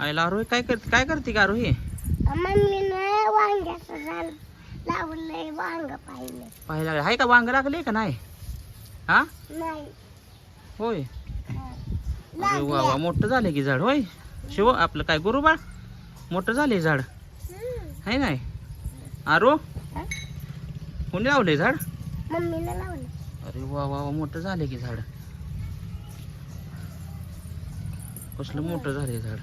आईला आरोही काय करते काय करते का आरोही? मम्मीनं वांग्याचं झाड लावलंय वांग पाहिलं पाहायला लागले. हाय का वांग लागले का नाही? हा? नाही. होय. अरे वा वा मोठं झाले की झाड होय. शिव आपलं काय गुरुबाळ मोठं झाले झाड. आहे नाही? आरो? हा? कोणी लावले झाड? मम्मीनं लावलं अरे वा वा वा मोठं झाले की झाड. कसलं मोठं झाले झाड.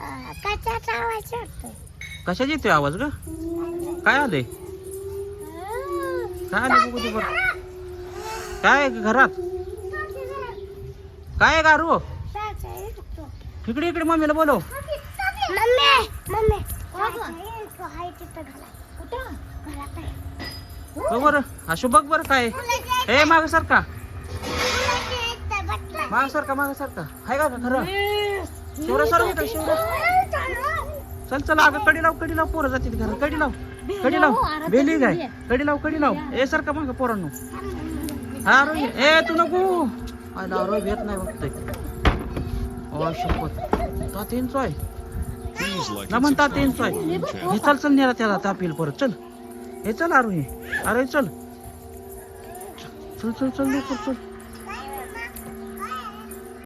कशाचा आवाज येतोय? आवाज ग? काय आले काय आले बघू बरं काय आहे घरात? काय आहे गारू. इकडे इकडे मम्मीला बोलव. आहे. बघ बरं. आशू बघ बरं काय आहे. ए माग सारखा. माग सारखा माग सारखा. हाय का खरं? शिवरा सर इकडे शिवरा चल चल अगं कडी लाव कडी लाव पोरं जातील घरात. कडी लाव कडी लाव. बेली काय कडी लाव कडी लाव. ए सारखा मग पोरांनो? हा रोही ए तू नको. आयला रोही नाही बघतोय ओ शपथ. ना म्हणता तीन चोय हे चल चल नेला त्याला तापील परत. चल. हे चल आरोही. अरे चल. चल चल चल चल चल.